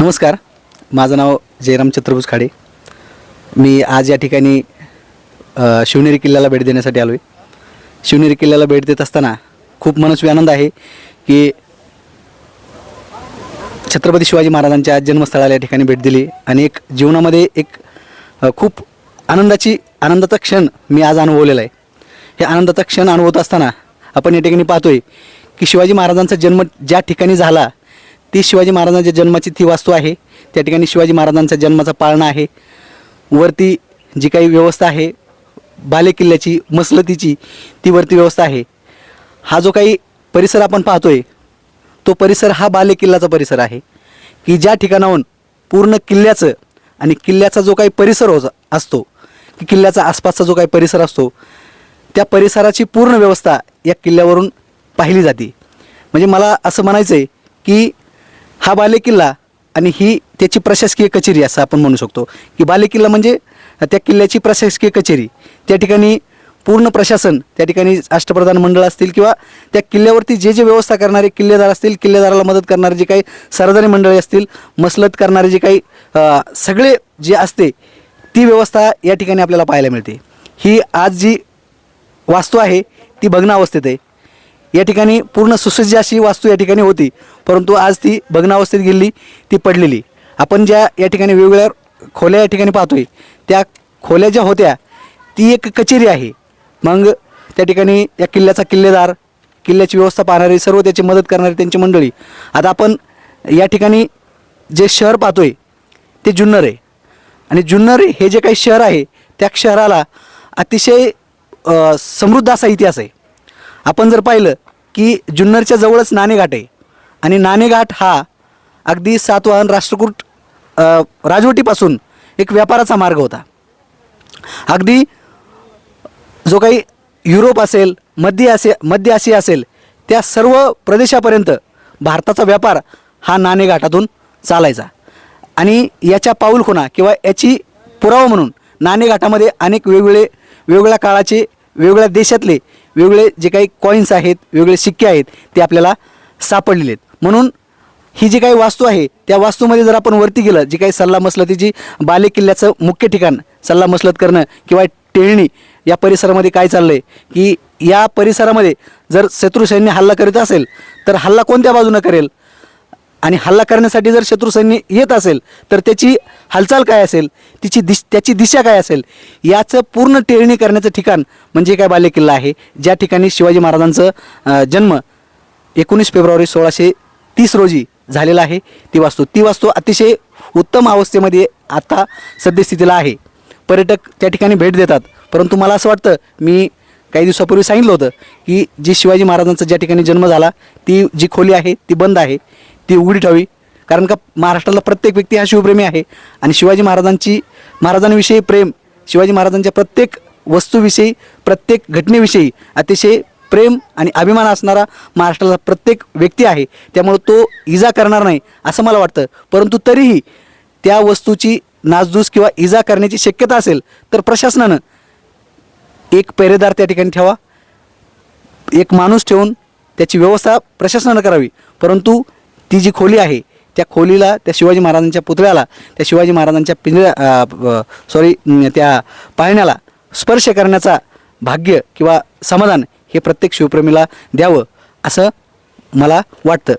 नमस्कार माझं नाव जयराम छत्रभुज खाडे. मी आज या ठिकाणी शिवनेरी किल्ल्याला भेट देण्यासाठी आलो आहे शिवनेरी किल्ल्याला भेट देत असताना खूप मनस्वी आनंद आहे की छत्रपती शिवाजी महाराजांच्या जन्मस्थळाला या ठिकाणी भेट दिली आणि एक जीवनामध्ये एक खूप आनंदाची आनंदाचा क्षण मी आज अनुभवलेला आहे. हे आनंदाचा क्षण अनुभवत असताना आपण या ठिकाणी पाहतोय की शिवाजी महाराजांचा जन्म ज्या ठिकाणी झाला ती शिवाजी महाराजांच्या जन्माची ती वास्तू आहे. त्या ठिकाणी शिवाजी महाराजांचा जन्माचा पाळणा आहे. वरती जी काही व्यवस्था आहे बालेकिल्ल्याची मसलतीची ती वरती व्यवस्था आहे. हा जो काही परिसर आपण पाहतोय तो परिसर हा बालेकिल्ल्याचा परिसर आहे. की ज्या ठिकाणाहून पूर्ण किल्ल्याचं आणि किल्ल्याचा जो काही परिसर हो असतो की किल्ल्याचा आसपासचा जो काही परिसर असतो त्या परिसराची पूर्ण व्यवस्था या किल्ल्यावरून पाहिली जाते. म्हणजे मला असं म्हणायचं आहे की हा बालेकिल्ला आणि ही त्याची प्रशासकीय कचेरी असं आपण म्हणू शकतो. की बालेकिल्ला म्हणजे त्या किल्ल्याची प्रशासकीय कचेरी. त्या ठिकाणी पूर्ण प्रशासन त्या ठिकाणी राष्ट्रप्रधान मंडळ असतील किंवा त्या किल्ल्यावरती जे जे व्यवस्था करणारे किल्लेदार असतील किल्लेदाराला मदत करणारे जे काही सरदारी मंडळी असतील मसलत करणारे जे काही सगळे जे असते ती व्यवस्था या ठिकाणी आपल्याला पाहायला मिळते. ही आज जी वास्तू आहे ती भग्न अवस्थेत आहे. या ठिकाणी पूर्ण सुसज्ज अशी वास्तू या ठिकाणी होती. परंतु आज ती भग्नावस्थेत गेली ती पडलेली. आपण ज्या या ठिकाणी वेगवेगळ्या खोल्या या ठिकाणी पाहतोय त्या खोल्या ज्या होत्या ती एक कचेरी आहे. मग त्या ठिकाणी या किल्ल्याचा किल्लेदार किल्ल्याची व्यवस्था पाहणारे सर्व त्याची मदत करणारी त्यांची मंडळी. आता आपण या ठिकाणी जे शहर पाहतोय ते जुन्नर आहे. आणि जुन्नर हे जे काही शहर आहे त्या शहराला अतिशय समृद्ध असा इतिहास आहे. आपण जर पाहिलं की जुन्नरच्या जवळच नाणेघाट आहे. आणि नाणेघाट हा अगदी सातवाहन राष्ट्रकूट राजवटीपासून एक व्यापाराचा मार्ग होता. अगदी जो काही युरोप असेल मध्य आशिया मध्य आशिया असेल त्या सर्व प्रदेशापर्यंत भारताचा व्यापार हा नाणेघाटातून चालायचा. आणि याच्या पाऊलखुणा किंवा याची पुरावा म्हणून नाणेघाटामध्ये अनेक वेगवेगळे वेगवेगळ्या काळाचे वेगवेगळ्या देशातले वेगवेगळे जे काही कॉईन्स आहेत वेगवेगळे शिक्के आहेत ते आपल्याला सापडलेले आहेत. म्हणून ही जी काही वास्तू आहे त्या वास्तूमध्ये जर आपण वरती गेलं जी काही सल्ला मसलतीची बाले किल्ल्याचं मुख्य ठिकाण सल्ला मसलत करणं किंवा टेळणी या परिसरामध्ये काय चाललं आहे की या परिसरामध्ये जर शत्रू सैन्य हल्ला करीत असेल तर हल्ला कोणत्या बाजूनं करेल? आणि हल्ला करण्यासाठी जर शत्रू सैन्य येत असेल तर त्याची हालचाल काय असेल? तिची दिश त्याची दिशा काय असेल? याचं पूर्ण टेळणी करण्याचं ठिकाण म्हणजे काय बालेकिल्ला आहे? ज्या ठिकाणी शिवाजी महाराजांचं जन्म एकोणीस फेब्रुवारी सोळाशे तीस रोजी झालेला आहे ती वास्तू. ती वास्तू अतिशय उत्तम अवस्थेमध्ये आता सद्यस्थितीला आहे. पर्यटक त्या ठिकाणी भेट देतात. परंतु मला असं वाटतं मी काही दिवसापूर्वी सांगितलं होतं की जी शिवाजी महाराजांचा ज्या ठिकाणी जन्म झाला ती जी खोली आहे ती बंद आहे. ती उघडी ठेवावी. कारण का महाराष्ट्राला प्रत्येक व्यक्ती हा शिवप्रेमी आहे. आणि शिवाजी महाराजांची महाराजांविषयी प्रेम शिवाजी महाराजांच्या प्रत्येक वस्तूविषयी प्रत्येक घटनेविषयी अतिशय प्रेम आणि अभिमान असणारा महाराष्ट्राला प्रत्येक व्यक्ती आहे. त्यामुळं तो इजा करणार नाही असं मला वाटतं. परंतु तरीही त्या वस्तूची नासधूस किंवा इजा करण्याची शक्यता असेल तर प्रशासनानं एक पेरेदार त्या ठिकाणी ठेवा. एक माणूस ठेवून त्याची व्यवस्था प्रशासनानं करावी. परंतु ती जी खोली आहे त्या खोलीला त्या शिवाजी महाराजांच्या पुतळ्याला त्या शिवाजी महाराजांच्या पिंजऱ्या सॉरी त्या पाळण्याला स्पर्श करण्याचा भाग्य किंवा समाधान हे प्रत्येक शिवप्रेमीला द्यावं असं मला वाटतं.